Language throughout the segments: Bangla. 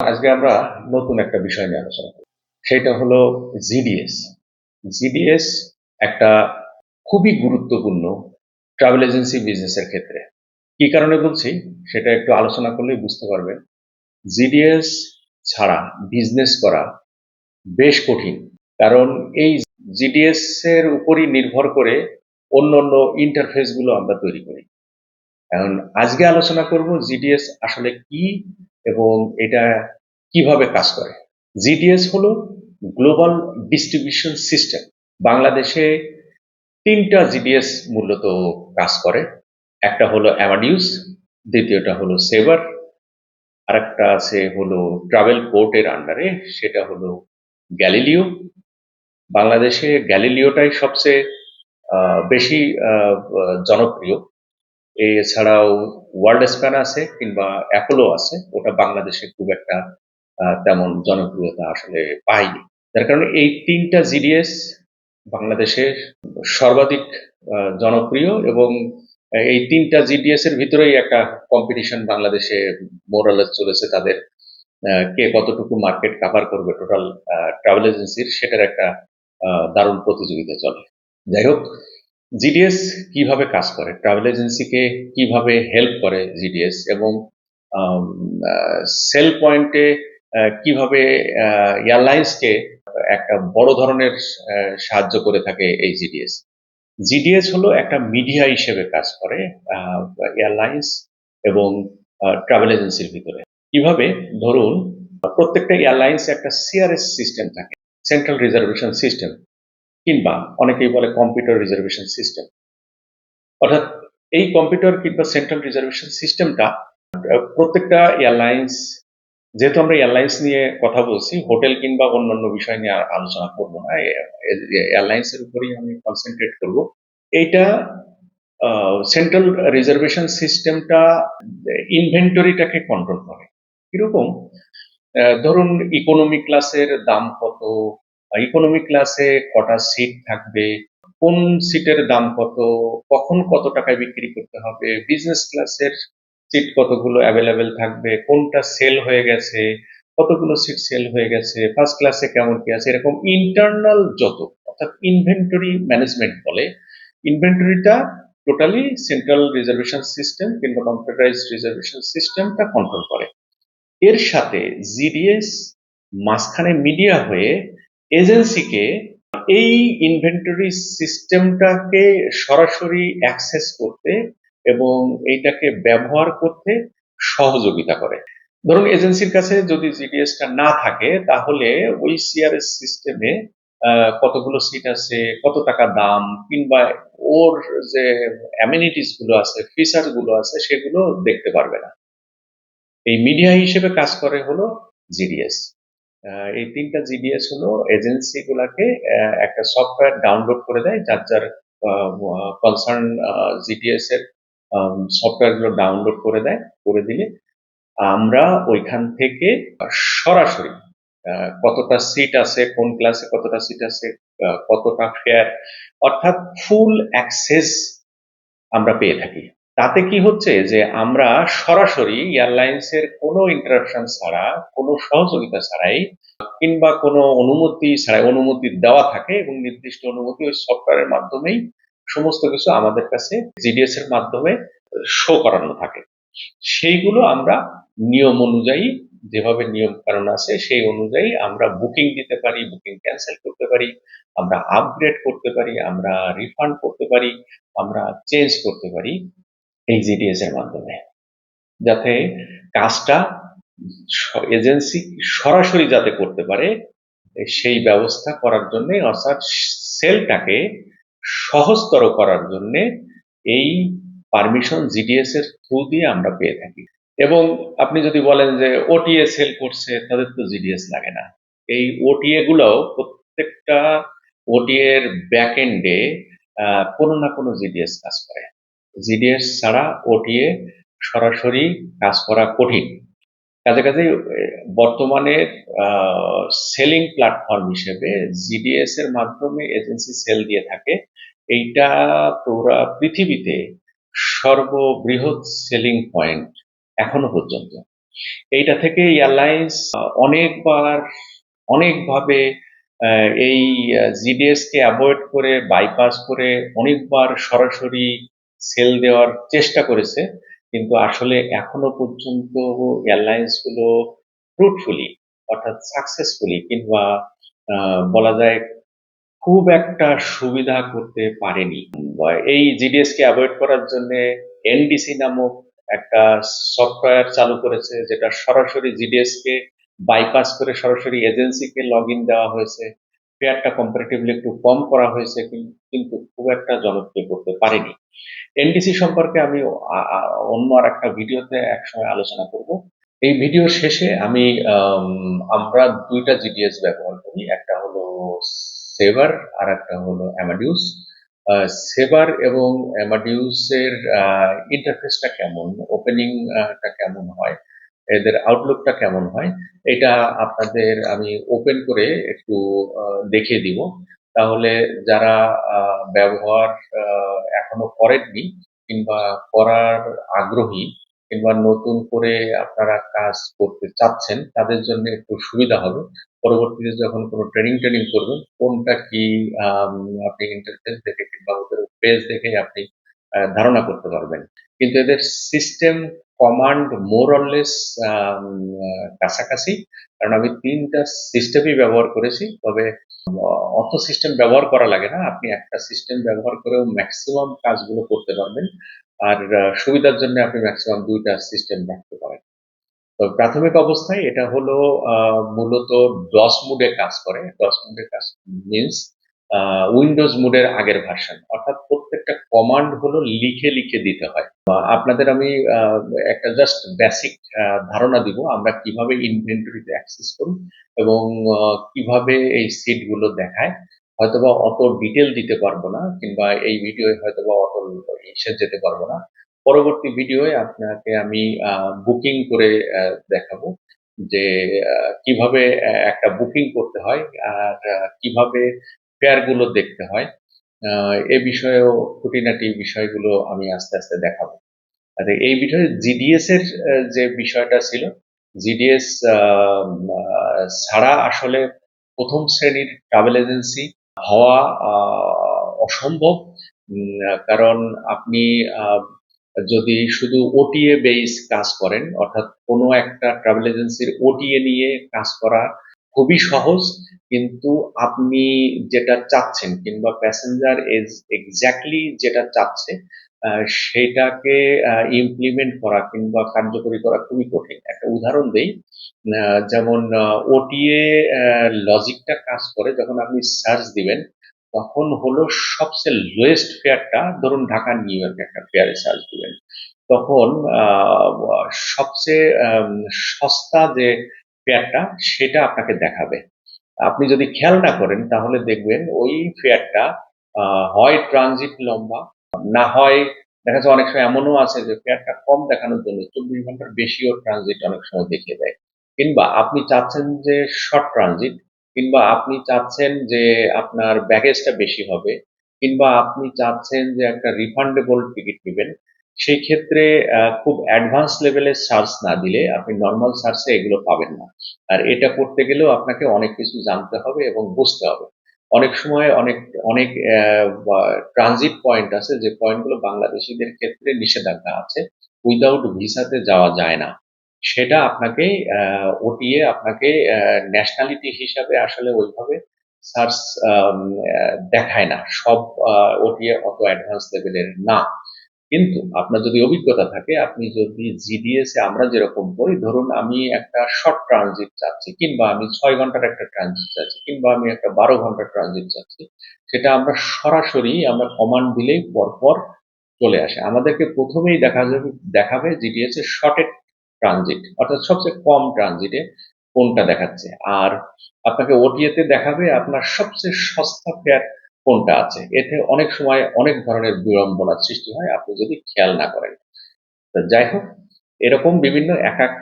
আজকে আমরা নতুন একটা বিষয় নিয়ে আলোচনা করব। সেটা হলো জিডিএস জিডিএস একটা খুবই গুরুত্বপূর্ণ ট্রাভেল এজেন্সি বিজনেসের ক্ষেত্রে। কি কারণে বলছি? সেটা একটু আলোচনা করলেই বুঝতে পারবেন জিডিএস ছাড়া বিজনেস করা বেশ কঠিন। কারণ এই জিডিএস এর উপরই নির্ভর করে অন্য অন্য ইন্টারফেসগুলো আমরা তৈরি করি। এখন আজকে আলোচনা করব জিডিএস আসলে কি এবং এটা কীভাবে কাজ করে? জিডিএস হলো গ্লোবাল ডিস্ট্রিবিউশন সিস্টেম বাংলাদেশে তিনটা জিডিএস মূলত কাজ করে। একটা হলো অ্যামাডিউস দ্বিতীয়টা হলো সেভার আরেকটা আছে হলো ট্রাভেল কোর্টের আন্ডারে সেটা হলো গ্যালিলিও বাংলাদেশে গ্যালিলিওটাই সবচেয়ে বেশি জনপ্রিয়। এছাড়াও ওয়ার্ল্ড স্প্যান আছে কিংবা অ্যাপোলো আছে, ওটা বাংলাদেশে খুব একটা তেমন জনপ্রিয়তা আসলে পায়নি। যার কারণে এই তিনটা জিডিএস বাংলাদেশে সর্বাধিক জনপ্রিয় এবং এই তিনটা জিডিএস এর ভিতরেই একটা কম্পিটিশন বাংলাদেশে মোরালেস চলেছে তাদের কে কতটুকু মার্কেট কাভার করবে টোটাল ট্রাভেল এজেন্সির সেটার একটা দারুণ প্রতিযোগিতা চলে। যাই হোক জিডিএস কীভাবে কাজ করে? ট্রাভেল এজেন্সিকে কীভাবে হেল্প করে জিডিএস এবং সেল পয়েন্টে কীভাবে এয়ারলাইন্সকে একটা বড় ধরনের সাহায্য করে থাকে এই জিডিএস জিডিএস হলো একটা মিডিয়া হিসেবে কাজ করে এয়ারলাইন্স এবং ট্রাভেল এজেন্সির ভিতরে। কীভাবে? ধরুন, প্রত্যেকটা এয়ারলাইন্স একটা সিআরএস সিস্টেম থাকে সেন্ট্রাল রিজার্ভেশন সিস্টেম কিংবা অনেকেই বলে কম্পিউটার রিজার্ভেশন সিস্টেম অর্থাৎ এই কম্পিউটার কিংবা সেন্ট্রাল রিজার্ভেশন সিস্টেমটা প্রত্যেকটা এয়ারলাইন্স যেহেতু আমরা এয়ারলাইন্স নিয়ে কথা বলছি হোটেল কিংবা অন্যান্য বিষয় নিয়ে আলোচনা করব না এয়ারলাইন্স এর উপরেই আমি কনসেন্ট্রেট করব। এইটা সেন্ট্রাল রিজার্ভেশন সিস্টেমটা ইনভেন্টরিটাকে কন্ট্রোল করে। কীরকম? ধরুন ইকোনমি ক্লাসের দাম কত ইকোনমি ক্লাসে কটা সিট থাকবে, কোন সিটের দাম কত, কখন কত টাকায় বিক্রি করতে হবে বিজনেস ক্লাসের সিট কতগুলো অ্যাভেলেবেল থাকবে, কোনটা সেল হয়ে গেছে, কতগুলো সিট সেল হয়ে গেছে ফার্স্ট ক্লাসে কেমন কি আছে, এরকম ইন্টারনাল যত, অর্থাৎ ইনভেন্টরি ম্যানেজমেন্ট বলে ইনভেন্টরিটা টোটালি সেন্ট্রাল রিজার্ভেশন সিস্টেম কিংবা কম্পিউটারাইজ রিজার্ভেশন সিস্টেমটা কন্ট্রোল করে। এর সাথে জিডিএস মাঝখানে মিডিয়া হয়ে এজেন্সিকে এই ইনভেন্টরি সিস্টেমটাকে সরাসরি অ্যাক্সেস করতে এবং এইটাকে ব্যবহার করতে সহযোগিতা করে। ধরুন এজেন্সির কাছে যদি জিডিএসটা না থাকে, তাহলে ওই সিআরএস সিস্টেমে কতগুলো সিট আছে, কত টাকা দাম, কিংবা ওর যে অ্যামিনিটিসগুলো আছে ফিচারগুলো আছে, সেগুলো দেখতে পারবে না। এই মিডিয়া হিসেবে কাজ করে হলো জিডিএস এই তিনটা জিডিএস হলো এজেন্সি গুলাকে একটা সফটওয়্যার ডাউনলোড করে দেয়, যার যার কনসার্ন জিডিএস এর সফটওয়্যারগুলো ডাউনলোড করে দেয়, করে দিলে আমরা ওইখান থেকে সরাসরি কতটা সিট আছে, কোন ক্লাসে কতটা সিট আছে কতটা ফেয়ার অর্থাৎ ফুল অ্যাক্সেস আমরা পেয়ে থাকি। তাতে কি হচ্ছে যে আমরা সরাসরি এয়ারলাইন্সের কোনো ইন্টারাপশন ছাড়া, কোনো সহযোগিতা ছাড়াই কিংবা কোনো অনুমতি ছাড়াই অনুমতি দেওয়া থাকে এবং নির্দিষ্ট অনুমতি ওই সফটওয়্যারের মাধ্যমেই সমস্ত কিছু আমাদের কাছে জিডিএস এর মাধ্যমে শো করানো থাকে। সেইগুলো আমরা নিয়ম অনুযায়ী, যেভাবে নিয়ম কারণ আছে সেই অনুযায়ী আমরা বুকিং দিতে পারি বুকিং ক্যান্সেল করতে পারি, আমরা আপগ্রেড করতে পারি, আমরা রিফান্ড করতে পারি, আমরা চেঞ্জ করতে পারি। এই জিডিএস এর মাধ্যমে। যাতে কাজটা এজেন্সি সরাসরি যাতে করতে পারে, সেই ব্যবস্থা করার জন্য, অর্থাৎ সেলটাকে সহজতর করার জন্য এই পারমিশন জিডিএস এর থ্রু দিয়ে আমরা পেয়ে থাকি। এবং আপনি যদি বলেন যে ওটিএ সেল করছে, তাদের তো জিডিএস লাগে না। এই ওটিএ গুলো প্রত্যেকটা ওটিএ এর ব্যাক এন্ডে কোনো না কোনো জিডিএস কাজ করে। জিডিএস ছাড়া ওটিএ সরাসরি কাজ করা কঠিন। কাজে কাজে বর্তমানে সেলিং প্ল্যাটফর্ম হিসেবে জিডিএস এর মাধ্যমে এজেন্সি সেল দিয়ে থাকে। এইটা পুরা পৃথিবীতে সর্ববৃহৎ সেলিং পয়েন্ট এখনও পর্যন্ত। এইটা থেকে এয়ারলাইন্স অনেকবার, অনেকভাবে এই জিডিএস কে অ্যাভয়েড করে বাইপাস করে, অনেকবার সরাসরি সেল দেওয়ার চেষ্টা করেছে, কিন্তু আসলে এখনও পর্যন্ত এয়ারলাইন্সগুলো ফ্রুটফুলি অর্থাৎ সাকসেসফুলি কিংবা বলা যায় খুব একটা সুবিধা করতে পারেনি। এই জিডিএস কে অ্যাভয়েড করার জন্য এনডিসি নামক একটা সফটওয়্যার চালু করেছে, যেটা সরাসরি জিডিএস কে বাইপাস করে সরাসরি এজেন্সিকে লগ ইন দেওয়া হয়েছে। ফেয়ারটা কম্পারেটিভলি একটু কম করা হয়েছে, কিন- কিন্তু খুব একটা জনপ্রিয় করতে পারেনি। এনডিসি সম্পর্কে আমি অন্য আর একটা ভিডিওতে একসময় আলোচনা করব। এই ভিডিও শেষে আমি আম, আমরা দুইটা জিডিএস ব্যবহার করি। একটা হলো সেভার আর একটা হলো অ্যামাডিউস সেভার এবং অ্যামাডিউসের ইন্টারফেসটা কেমন ওপেনিংটা কেমন হয় এদের আউটলুকটা কেমন হয় এটা আপনাদের আমি ওপেন করে একটু দেখিয়ে দিব। তাহলে যারা ব্যবহার এখনও করেননি কিংবা করার আগ্রহী কিংবা নতুন করে আপনারা কাজ করতে চাচ্ছেন, তাদের জন্য একটু সুবিধা হবে। পরবর্তীতে যখন কোনো ট্রেনিং ট্রেনিং করবেন, কোনটা কি আপনি ইন্টারফেস দেখে কিংবা ওদের পেজ দেখে আপনি ধারণা করতে পারবেন। কিন্তু এদের সিস্টেম কমান্ড মোর অরলেস কাছাকাছি। কারণ আমি তিনটা সিস্টেমই ব্যবহার করেছি। তবে অত সিস্টেম ব্যবহার করা লাগে না। আপনি একটা সিস্টেম ব্যবহার করেও ম্যাক্সিমাম কাজগুলো করতে পারবেন। আর সুবিধার জন্য আপনি ম্যাক্সিমাম দুইটা সিস্টেম রাখতে পারেন। তো প্রাথমিক অবস্থায় এটা হলো মূলত ডস মুডে কাজ করে। ডস মুডে কাজ মিনস উইন্ডোজ মুডের আগের ভার্সন অর্থাৎ প্রত্যেকটা কমান্ড হলো লিখে লিখে দিতে হয়। আপনাদের আমি একটা জাস্ট বেসিক ধারণা দিব, আমরা কীভাবে ইনভেন্টরিতে অ্যাক্সেস করি এবং কীভাবে এই সিটগুলো দেখায়। হয়তোবা অত ডিটেল দিতে পারব না, কিংবা এই ভিডিওয়ে হয়তোবা অত এসে যেতে পারব না। পরবর্তী ভিডিওয়ে আপনাকে আমি বুকিং করে দেখাবো যে কীভাবে একটা বুকিং করতে হয়, আর কীভাবে ফেয়ারগুলো দেখতে হয়। এ বিষয়েও খুঁটিনাটি বিষয়গুলো আমি আস্তে আস্তে দেখাবো। আর এই বিষয়ে জিডিএস এর যে বিষয়টা ছিল জিডিএস ছাড়া আসলে প্রথম শ্রেণির ট্রাভেল এজেন্সি হওয়া অসম্ভব। কারণ আপনি যদি শুধু ওটিএ বেস কাজ করেন, অর্থাৎ কোনো একটা ট্রাভেল এজেন্সির ওটিএ নিয়ে কাজ করা খুবই সহজ, কিন্তু আপনি যেটা চাচ্ছেন কিংবা প্যাসেঞ্জার এজ এক্স্যাক্টলি যেটা চাচ্ছে সেটাকে ইমপ্লিমেন্ট করা কিংবা কার্যকরী করা খুবই কঠিন। একটা উদাহরণ দেই যেমন ওটিএ লজিকটা কাজ করে যখন আপনি সার্চ দিবেন, তখন হলো সবচেয়ে লোয়েস্ট ফেয়ারটা ধরুন ঢাকা নিউ ইয়র্ক একটা ফেয়ারে সার্চ দিবেন। তখন সবচেয়ে সস্তা যে ফেয়ারটা সেটা আপনাকে দেখাবে। আপনি যদি খেয়াল না করেন, তাহলে দেখবেন ওই ফেয়ারটা হয় ট্রানজিট লম্বা, না হয়, দেখা যাচ্ছে অনেক সময় এমনও আছে যে ফেয়ারটা কম দেখানোর জন্য চব্বিশ ঘণ্টার বেশিও ট্রানজিট অনেক সময় দেখিয়ে দেয়। কিংবা আপনি চাচ্ছেন যে শর্ট ট্রানজিট, কিংবা আপনি চাচ্ছেন যে আপনার ব্যাগেজটা বেশি হবে, কিংবা আপনি চাচ্ছেন যে একটা রিফান্ডেবল টিকিট নেবেন সেই ক্ষেত্রে খুব অ্যাডভান্স লেভেলের সার্চ না দিলে আপনি নর্মাল সার্চে এগুলো পাবেন না। আর এটা করতে গেলেও আপনাকে অনেক কিছু জানতে হবে এবং বুঝতে হবে। অনেক সময় অনেক অনেক ট্রানজিট পয়েন্ট আছে যে পয়েন্টগুলো বাংলাদেশিদের ক্ষেত্রে নিষেধাজ্ঞা আছে উইদাউট ভিসাতে যাওয়া যায় না। সেটা আপনাকে ওটিএ আপনাকে ন্যাশনালিটি হিসাবে আসলে ওইভাবে সার্চ দেখায় না। সব ওটিএ অত অ্যাডভান্স লেভেলের না। কিন্তু আপনার যদি অভিজ্ঞতা থাকে, আপনি যদি জিডিএস এ আমরা যেরকম করি, ধরুন আমি একটা শর্ট ট্রানজিট চাচ্ছি, কিংবা আমি ছয় ঘণ্টার একটা ট্রানজিট চাচ্ছি, কিংবা আমি একটা বারো ঘণ্টার ট্রানজিট চাচ্ছি, সেটা আমরা সরাসরি আমরা কমান্ড দিলেই পরপর চলে আসে। আমাদেরকে প্রথমেই দেখা যাবে, দেখাবে জিডিএস এর শর্টেড ট্রানজিট অর্থাৎ সবচেয়ে কম ট্রানজিটে কোনটা দেখাচ্ছে। আর আপনাকে ওটিএতে দেখাবে আপনার সবচেয়ে সস্তা ফেয়ার কোনটা আছে? এতে অনেক সময় অনেক ধরনের বিড়ম্বনার সৃষ্টি হয়, আপনি যদি খেয়াল না করেন। যাই হোক, এরকম বিভিন্ন এক এক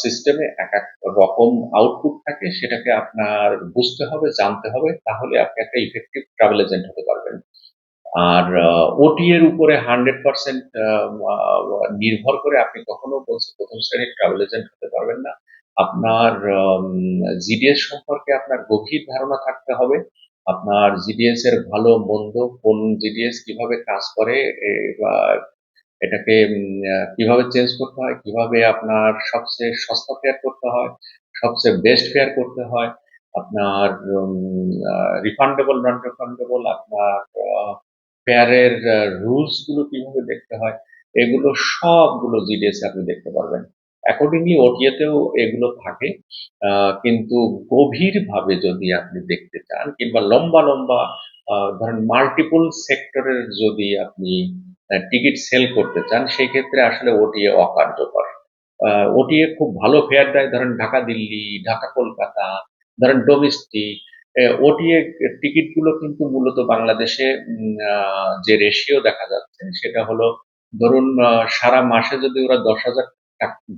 সিস্টেমে এক এক রকম আউটপুট থাকে, সেটাকে আপনার বুঝতে হবে, জানতে হবে, তাহলে আপনি একটা ইফেক্টিভ ট্রাভেল এজেন্ট হতে পারবেন। আর ওটি এর উপরে হান্ড্রেড পার্সেন্ট নির্ভর করে আপনি কখনো বলছে প্রথম শ্রেণির ট্রাভেল এজেন্ট হতে পারবেন না। আপনার জিডিএস সম্পর্কে আপনার গভীর ধারণা থাকতে হবে। আপনার জিডিএস এর ভালো, মন্দ, কোন জিডিএস কীভাবে কাজ করে বা এটাকে কীভাবে চেঞ্জ করতে হয়, কীভাবে আপনার সবচেয়ে সস্তা ফেয়ার করতে হয়, সবচেয়ে বেস্ট ফেয়ার করতে হয়, আপনার রিফান্ডেবল নন রিফান্ডেবল আপনার ফেয়ারের রুলসগুলো কীভাবে দেখতে হয়, এগুলো সবগুলো জিডিএস আপনি দেখতে পারবেন। অ্যাকর্ডিংলি ওটিএতেও এগুলো থাকে। কিন্তু গভীরভাবে যদি আপনি দেখতে চান, কিংবা লম্বা লম্বা ধরেন মাল্টিপল সেক্টরের যদি আপনি টিকিট সেল করতে চান সেই ক্ষেত্রে আসলে ওটিএ অকার্যকর। ওটিএ খুব ভালো ফেয়ার দেয়, ধরেন ঢাকা দিল্লি, ঢাকা কলকাতা, ধরেন ডোমেস্টিক ওটিএ টিকিটগুলো কিন্তু মূলত বাংলাদেশে যে রেশিও দেখা যাচ্ছে, সেটা হলো ধরুন সারা মাসে যদি ওরা দশ হাজার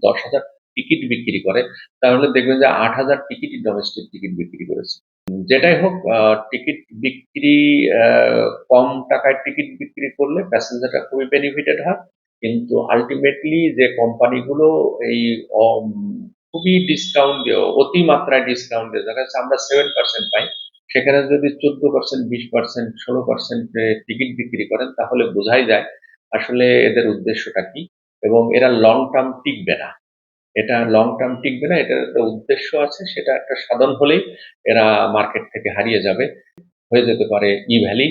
দশ হাজার টিকিট বিক্রি করে, তাহলে দেখবেন যে আট হাজার টিকিটই ডোমেস্টিক টিকিট বিক্রি করেছে। যেটাই হোক টিকিট বিক্রি কম টাকায় টিকিট বিক্রি করলে প্যাসেঞ্জাররা খুবই বেনিফিটেড হয়। কিন্তু আলটিমেটলি যে কোম্পানিগুলো এই খুবই ডিসকাউন্ট অতি মাত্রায় ডিসকাউন্ট দিয়ে দেখা যাচ্ছে আমরা সেভেন পার্সেন্ট পাই, সেখানে যদি চোদ্দ পার্সেন্ট বিশ পার্সেন্ট ষোলো পার্সেন্ট টিকিট বিক্রি করেন, তাহলে বোঝাই যায় আসলে এদের উদ্দেশ্যটা কি। এবং এরা লং টার্ম টিকবে না। এটা লং টার্ম টিকবে না এটার একটা উদ্দেশ্য আছে, সেটা একটা সাধন হলেই এরা মার্কেট থেকে হারিয়ে যাবে। হয়ে যেতে পারে ই ভ্যালি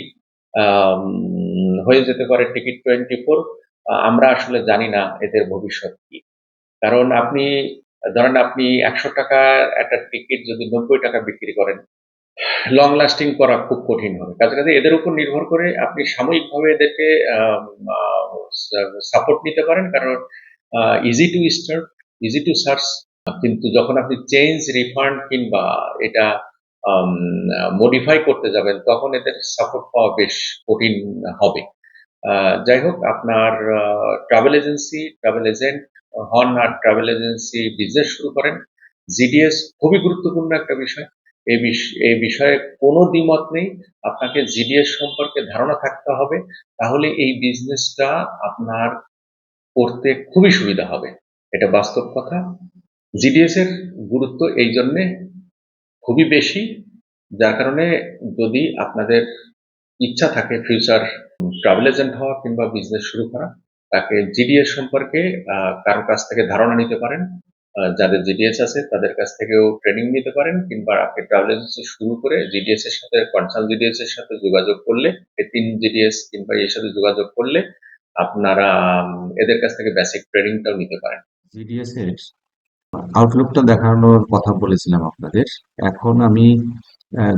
হয়ে যেতে পারে টিকিট টোয়েন্টি ফোর আমরা আসলে জানি না এদের ভবিষ্যৎ কি। কারণ আপনি, ধরেন আপনি একশো টাকার একটা টিকিট যদি নব্বই টাকা বিক্রি করেন লং লাস্টিং করা খুব কঠিন হবে। কাছাকাছি এদের উপর নির্ভর করে আপনি সাময়িকভাবে এদেরকে সাপোর্ট নিতে পারেন। কারণ easy to start easy to search কিন্তু যখন আপনি চেঞ্জ রিফান্ড কিংবা এটা মডিফাই করতে যাবেন, তখন এদের সাপোর্ট পাওয়া বেশ কঠিন হবে। যাই হোক, আপনার ট্রাভেল এজেন্সি ট্রাভেল এজেন্ট হন আর ট্রাভেল এজেন্সি বিজনেস শুরু করেন। জিডিএস খুবই গুরুত্বপূর্ণ একটা বিষয়। বিষ- এই বিষয়ে কোনো দ্বিমত নেই। আপনাকে জিডিএস সম্পর্কে ধারণা থাকতে হবে। তাহলে এই বিজনেসটা আপনার করতে খুবই সুবিধা হবে। এটা বাস্তব কথা। জিডিএস এর গুরুত্ব এই জন্যে খুবই বেশি। যার কারণে যদি আপনাদের ইচ্ছা থাকে ফিউচার ট্রাভেল এজেন্ট হওয়া কিংবা বিজনেস শুরু করা তাকে জিডিএস সম্পর্কে আহ, কারও কাছ থেকে ধারণা নিতে পারেন। যাদের জিডিএস আছে, তাদের কাছ থেকেও ট্রেনিং নিতে পারেন কিংবা আপনি ট্রাভেল এজেন্সি শুরু করে জিডিএস এর সাথে কনসাল জিডিএস এর সাথে যোগাযোগ করলে, এই তিন জিডিএস কিংবা এর সাথে যোগাযোগ করলে আপনারা এদের কাছ থেকে বেসিক ট্রেনিংটাও নিতে পারেন। জিডিএস এর আউটলুকটা দেখানোর কথা বলেছিলাম আপনাদের। এখন আমি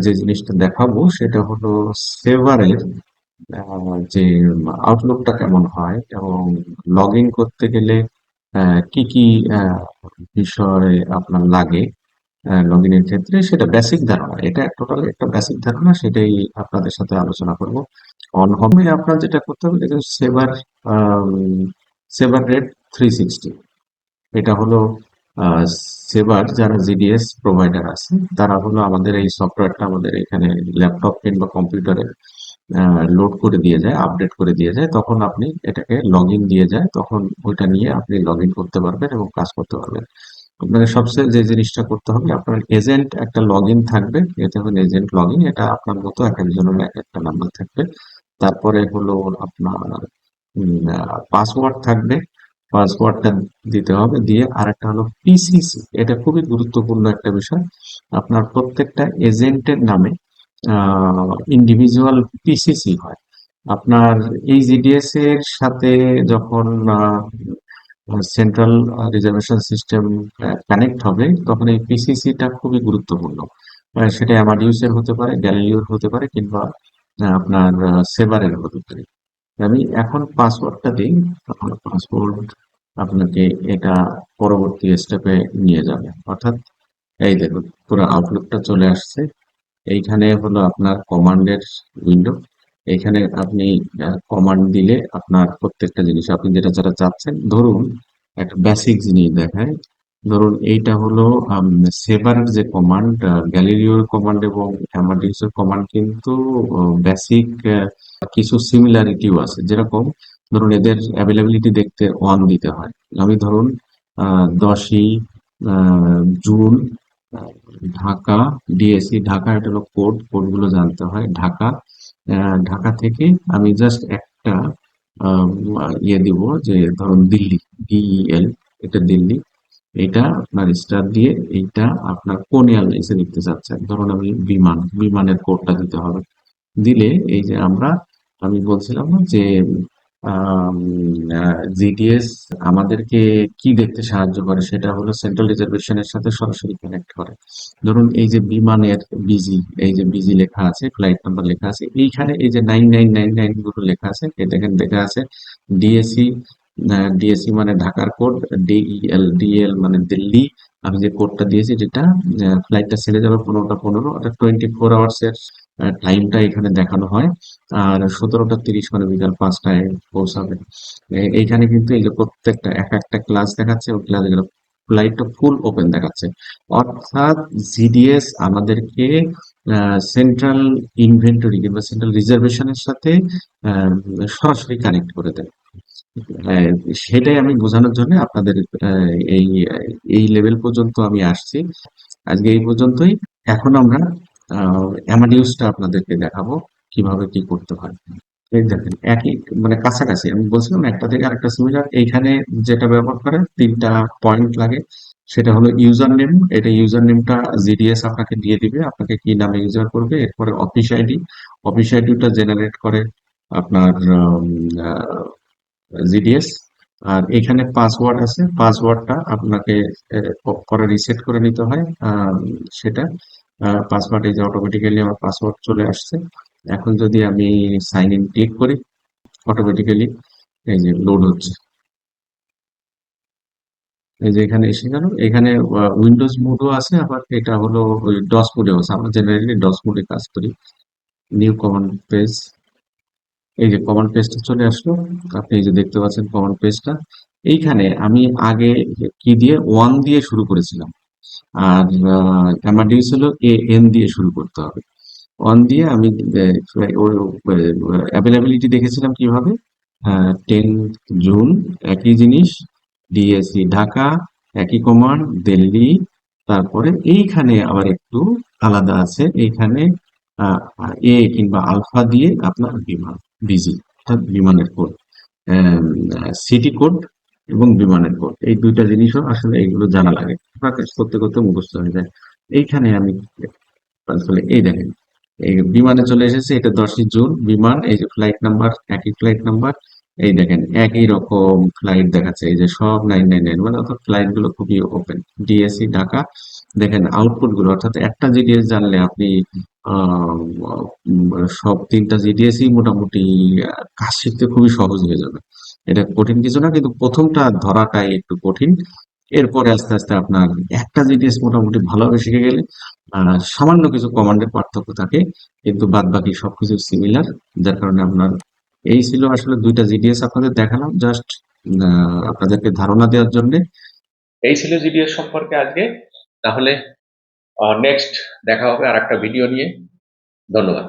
যে জিনিসটা দেখাবো, সেটা হলো সেভারের যে আউটলুকটা কেমন হয় এবং লগ ইন করতে গেলে কি কি বিষয় আপনার লাগে লগ ইনের ক্ষেত্রে সেটা বেসিক ধারণা। এটা টোটাল একটা বেসিক ধারণা, সেটাই আপনাদের সাথে আলোচনা করব। অন হোমে আপনার যেটা করতে হবে Sabre Sabre rate three sixty এটা হলো সেবার যারা জিডিএস প্রোভাইডার আছে, তারা হলো আমাদের এই সফটওয়্যারটা আমাদের এখানে ল্যাপটপ কিংবা কম্পিউটারে লোড করে দিয়ে যায় আপডেট করে দিয়ে যায়, তখন আপনি এটাকে লগ দিয়ে যায়, তখন ওইটা নিয়ে আপনি লগ করতে পারবেন এবং কাজ করতে পারবেন। আপনাকে সবচেয়ে যে জিনিসটা করতে হবে, আপনার এজেন্ট একটা লগ থাকবে, এটা হলো এজেন্ট লগ এটা আপনার মতো এক একজনের এক একটা নাম্বার থাকবে। তারপরে হলো আপনার পাসওয়ার্ড থাকবে পাসওয়ার্ডটা দিতে হবে, দিয়ে আরেকটা হলো পিসিসি এটা খুবই গুরুত্বপূর্ণ একটা বিষয়। আপনার প্রত্যেকটা এজেন্টের নামে ইন্ডিভিজুয়াল পিসিসি হয়। আপনার এই জিডিএস এর সাথে যখন সেন্ট্রাল রিজার্ভেশন সিস্টেম কানেক্ট হবে, তখন এই পিসিসিটা খুবই গুরুত্বপূর্ণ। সেটা অ্যামাডিউসের হতে পারে গ্যালিলিওর হতে পারে, কিংবা আপনার সেভারের হতে পারে। আমি এখন পাসওয়ার্ডটা দিই পাসওয়ার্ড আপনাকে এটা পরবর্তী স্টেপে নিয়ে যাবে। অর্থাৎ, এই দেখুন, পুরো আউটলুকটা চলে আসছে। এইখানে হলো আপনার কমান্ডের উইন্ডো এখানে আপনি কমান্ড দিলে আপনার প্রত্যেকটা জিনিস, আপনি যেটা যেটা চাচ্ছেন, ধরুন একটা বেসিক জিনিস দেখায় ধরুন এইটা হলো সেভারের যে কমান্ড গ্যালিলিওর কমান্ড এবং অ্যামাডিউসের কমান্ড কিন্তু বেসিক কিছু সিমিলারিটিও আছে। যেরকম ধরুন এদের অ্যাভেলেবিলিটি দেখতে ওয়ান দিতে হয়। আমি ধরুন দশই জুন ঢাকা ডিএসসি ঢাকা এটা হলো কোড কোডগুলো জানতে হয়। ঢাকা ঢাকা থেকে আমি জাস্ট একটা ইয়ে দিব যে ধরুন দিল্লি ডিইএল এটা দিল্লি। এটা আপনার স্টার দিয়ে এইটা আপনার কোন এয়ারলাইন্সে লিখতে চাচ্ছেন? ধরুন আমি বিমান, বিমানের কোডটা দিতে হবে। দিলে এই যে আমরা, আমি বলছিলাম যে জিডিএস আমাদেরকে কি দেখতে সাহায্য করে? সেটা হলো সেন্ট্রাল রিজার্ভেশনের সাথে সরাসরি কানেক্ট করে। ধরুন এই যে বিমানের বিজি এই যে বিজি লেখা আছে ফ্লাইট নাম্বার লেখা আছে, এইখানে এই যে নাইন নাইন নাইন নাইনগুলো লেখা আছে, এটা এখানে লেখা আছে। ডিএসসি ডিএসসি মানে ঢাকার কোড ডিইএল ডিএল মানে দিল্লি। আমি যে কোডটা দিয়েছি, যেটা ফ্লাইটটা ছেড়ে যাবে পনেরোটা পনেরো অর্থাৎ টোয়েন্টি ফোর আওয়ার্স এর টাইমটা এখানে দেখানো হয়। আর সতেরোটা তিরিশ মানে বিকাল পাঁচটায় পৌঁছাবে। এইখানে কিন্তু এই যে প্রত্যেকটা, এক একটা ক্লাস দেখাচ্ছে, ওই ক্লাসগুলো ফ্লাইটটা ফুল ওপেন দেখাচ্ছে। অর্থাৎ জিডিএস আমাদেরকে সেন্ট্রাল ইনভেন্টরি কিংবা সেন্ট্রাল রিজার্ভেশনের সাথে সরাসরি কানেক্ট করে দেয়। সেটাই আমি বোঝানোর জন্য আপনাদের এই এই লেভেল পর্যন্ত আমি আসছি। আজকে এই পর্যন্তই। এখন আমরা অ্যামাডিউসটা আপনাদেরকে দেখাবো কীভাবে কি করতে হয়। এই দেখেন, একই মানে কাছাকাছি, আমি বলছিলাম একটা থেকে আরেকটা সিমিলার এইখানে যেটা ব্যবহার করে তিনটা পয়েন্ট লাগে, সেটা হলো ইউজার নেম এটা ইউজার নেমটা জিডিএস আপনাকে দিয়ে দিবে, আপনাকে কি নামে ইউজার করবে, এরপরে অফিস আইডি অফিস আইডিটা জেনারেট করে আপনার জিডিএস আর এখানে পাসওয়ার্ড আছে পাসওয়ার্ডটা আপনাকে পরে রিসেট করে নিতে হয় সেটা। পাসওয়ার্ড এই যে অটোমেটিক্যালি আমার পাসওয়ার্ড চলে আসছে। এখন যদি আমি সাইন ইন ক্লিক করি অটোমেটিক্যালি এই যে লোড হচ্ছে। এই যে এখানে এসে গেল। এখানে উইন্ডোজ মোডও আছে, আবার এটা হলো ডস মোডেও আছে। আমরা জেনারেলি ডস মোডে কাজ করি। নিউ কমন পেজ এই যে কমান্ড পেজটা চলে আসলো। আপনি এই যে দেখতে পাচ্ছেন কমন পেজটা এইখানে আমি আগে কি দিয়ে ওয়ান দিয়ে শুরু করেছিলাম। আর অ্যামাডিউস হলো এ এন দিয়ে শুরু করতে হবে। অন দিয়ে আমি অ্যাভেলেবিলিটি দেখেছিলাম কীভাবে? টেন জুন একই জিনিস ডিএসসি ঢাকা একই কমান্ড দিল্লি তারপরে এইখানে আবার একটু আলাদা আছে। এইখানে এ কিংবা আলফা দিয়ে আপনার বিমান বিজি অর্থাৎ বিমানের কোড সিটি কোড এবং বিমানের কোড এই দুইটা জিনিসও আসলে এইগুলো জানা লাগে। করতে করতে মুখস্থ হয়ে যায়। এইখানে আমি আসলে এই দেখেন, এই বিমানে চলে এসেছে, এটা দশই জুন, বিমান, এই যে ফ্লাইট নাম্বার একই ফ্লাইট নাম্বার এই দেখেন, একই রকম ফ্লাইট দেখাচ্ছে, এই যে সব নাইন নাইন নাইন মানে অর্থাৎ ফ্লাইটগুলো খুবই ওপেন ডিএসসি ঢাকা দেখেন আউটপুটগুলো অর্থাৎ একটা জিডিএস জানলে আপনি সব তিনটা জিডিএসই মোটামুটি কাজ শিখতে খুবই সহজ হয়ে যাবে। এটা কঠিন কিছু না, কিন্তু প্রথমটা ধরাটাই একটু কঠিন। এরপরে আস্তে আস্তে আপনার একটা জিডিএস মোটামুটি ভালোভাবে শিখে গেলে সামান্য কিছু কমান্ডের পার্থক্য থাকে, কিন্তু বাদ বাকি সবকিছু সিমিলার যার কারণে আপনার এই ছিল আসলে দুইটা জিডিএস আপনাদের দেখালাম জাস্ট আপনাদেরকে ধারণা দেওয়ার জন্য। এই ছিল জিডিএস সম্পর্কে আজকে। তাহলে নেক্সট দেখা হবে আর একটা ভিডিও নিয়ে। ধন্যবাদ।